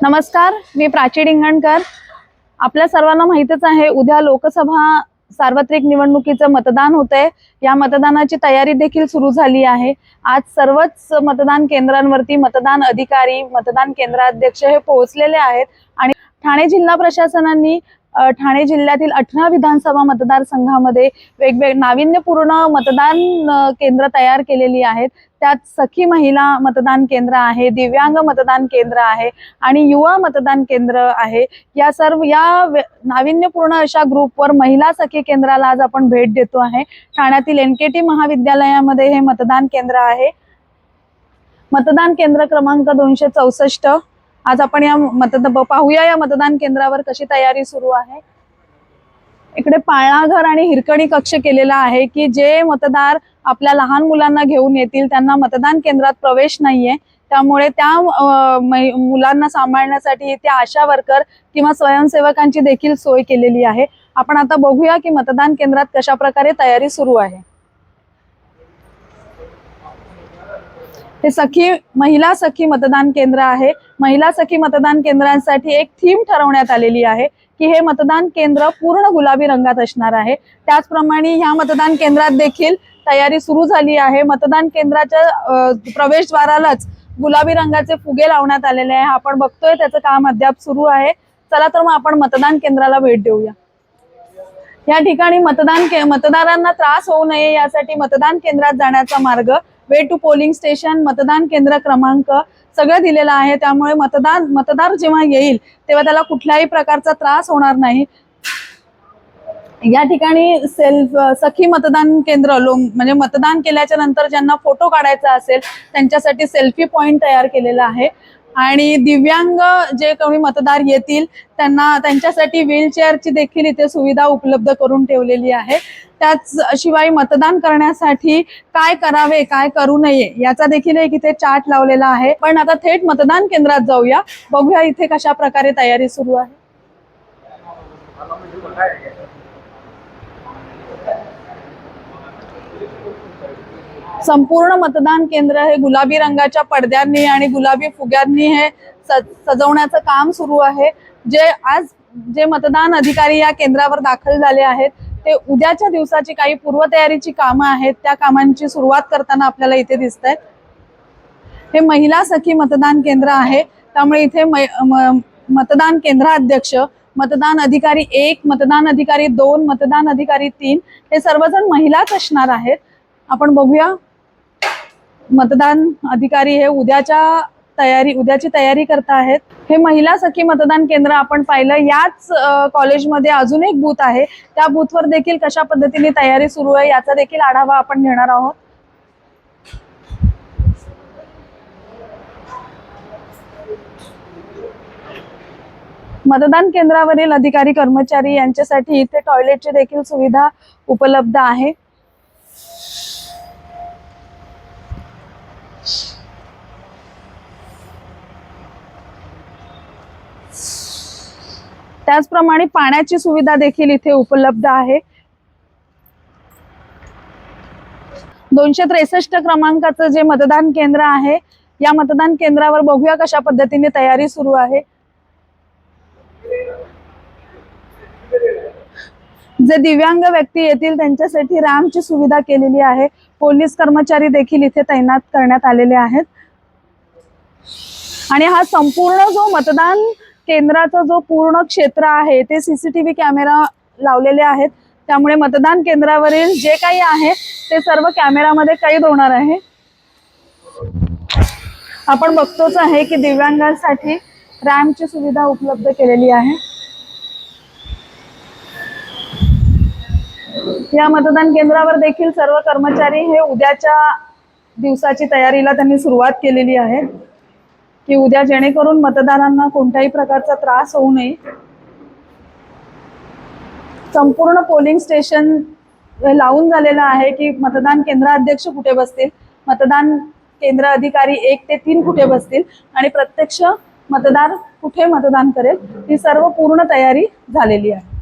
नमस्कार मी प्राची डिंगणकर. आपल्या सर्वांना माहितच आहे उद्या लोकसभा सार्वत्रिक निवडणुकीचं मतदान होतंय. या मतदानाची तयारी देखील सुरू झाली आहे. आज सर्वच मतदान केंद्रांवरती मतदान अधिकारी मतदान केंद्राध्यक्ष हे पोहोचलेले आहेत. आणि ठाणे जिल्हा प्रशासनाने ठाणे जिल्ह्यातील अठरा विधानसभा मतदारसंघामध्ये वेगवेग नाविन्यपूर्ण मतदान केंद्र तयार केलेली आहेत. त्यात सखी महिला मतदान केंद्र आहे दिव्यांग मतदान केंद्र आहे आणि युवा मतदान केंद्र आहे. या सर्व या नाविन्यपूर्ण अशा ग्रुपवर महिला सखी केंद्राला आज आपण भेट देतो आहे. ठाण्यातील एन के टी महाविद्यालयामध्ये हे मतदान केंद्र आहे. मतदान केंद्र क्रमांक दोनशे चौसष्ट. आज आपण या मतदान पाहूया या मतदान केंद्रावर कशी तयारी सुरू आहे. इकडे पाळणाघर आणि हिरकणी कक्ष केलेला आहे की जे मतदार आपल्या लहान मुलांना घेऊन येतील त्यांना मतदान केंद्रात प्रवेश नाहीये. त्यामुळे त्या मुलांना सांभाळण्यासाठी त्या आशा वर्कर किंवा स्वयंसेवकांची देखील सोय केलेली आहे. आपण आता बघूया की मतदान केंद्रात कशा प्रकारे तयारी सुरू आहे. हे सखी महिला सखी मतदान केंद्र आहे. महिला सखी मतदान केंद्रांसाठी एक थीम ठरवण्यात आलेली आहे की हे मतदान केंद्र पूर्ण गुलाबी रंगात असणार आहे. त्याचप्रमाणे ह्या मतदान केंद्रात देखील तयारी सुरू झाली आहे. मतदान केंद्राच्या प्रवेशद्वारालाच गुलाबी रंगाचे फुगे लावण्यात आलेले आहे. आपण बघतोय त्याचं काम अद्याप सुरू आहे. चला तर मग आपण मतदान केंद्राला भेट देऊया. या ठिकाणी मतदान के मतदारांना त्रास होऊ नये यासाठी मतदान केंद्रात जाण्याचा मार्ग वे टू पोलिंग स्टेशन मतदान केंद्र क्रमांक सगळं दिलेलं आहे. त्यामुळे मतदान मतदार जेव्हा येईल तेव्हा त्याला कुठल्याही प्रकारचा त्रास होणार नाही. या ठिकाणी सेल्फ सखी मतदान केंद्र म्हणजे मतदान केल्याच्यानंतर ज्यांना फोटो काढायचा असेल त्यांच्यासाठी सेल्फी पॉइंट तयार केलेला आहे. आणि दिव्यांग जे कोणी मतदार येतील त्यांना त्यांच्यासाठी व्हीलचेअरची देखील इथे सुविधा उपलब्ध करून ठेवलेली आहे. त्याच शिवाय मतदान करण्यासाठी काय करावे काय करू नये याचा देखील एक इथे चार्ट लावलेला आहे. पण आता थेट मतदान केंद्रात जाऊया. बघूया इथे कशा प्रकारे तयारी सुरू आहे. संपूर्ण मतदान केंद्र हे गुलाबी रंगाच्या पडद्यांनी आणि गुलाबी फुग्यांनी हे स- सजवण्याचं काम सुरू आहे. जे आज जे मतदान अधिकारी या केंद्रावर दाखल झाले आहेत ते उद्याच्या दिवसाची काही पूर्वतयारीची कामं आहेत त्या कामांची सुरुवात करताना आपल्याला इथे दिसत आहेत हे महिला सखी मतदान केंद्र आहे. त्यामुळे इथे मै- म- मतदान केंद्राध्यक्ष मतदान अधिकारी एक मतदान अधिकारी दोन मतदान अधिकारी तीन हे सर्वजण महिलाच असणार आहेत. आपण बघूया मतदान अधिकारी हे उद्याच्या तयारी उद्याची तयारी करत आहेत. हे महिला सखी मतदान केंद्र आपण पाहिलं. याच कॉलेजमध्ये अजून एक बूथ आहे. त्या बूथवर देखील कशा पद्धतीने तयारी सुरू आहे याचा देखील आढावा आपण घेणार आहोत. मतदान केंद्रावरील अधिकारी कर्मचारी यांच्यासाठी इथे टॉयलेटची देखील सुविधा उपलब्ध आहे. त्याचप्रमाणे पाण्याची सुविधा देखील इथे उपलब्ध आहे. दोनशे त्रेसष्ट क्रमांकाचं जे मतदान केंद्र आहे या मतदान केंद्रावर बघूया कशा पद्धतीने तयारी सुरू आहे. जे दिव्यांग व्यक्ती येतील त्यांच्यासाठी रॅम्पची सुविधा केलेली आहे. पोलीस कर्मचारी देखील इथे तैनात करण्यात आलेले आहेत. आणि हा संपूर्ण जो मतदान केंद्राचा जो पूर्ण क्षेत्र आहे ते सीसीटीव्ही कॅमेरा लावलेले आहेत. त्यामुळे मतदान केंद्रावरील जे काही आहे ते सर्व कॅमेरामध्ये कैद होणार आहे. आपण बघतोच आहे की दिव्यांगांसाठी रॅम्पची सुविधा उपलब्ध केलेली आहे. या मतदान केंद्रावर देखील सर्व कर्मचारी हे उद्याच्या दिवसाची तयारीला त्यांनी सुरुवात केलेली आहे. की उद्या जेणेकरून मतदारांना कोणत्याही प्रकारचा त्रास होऊ नये. संपूर्ण पोलिंग स्टेशन लावून झालेलं आहे की मतदान केंद्राध्यक्ष कुठे बसतील? मतदान केंद्र अधिकारी एक ते तीन कुठे बसतील? आणि प्रत्यक्ष मतदार कुठे मतदान करेल? ही सर्व पूर्ण तयारी झालेली आहे.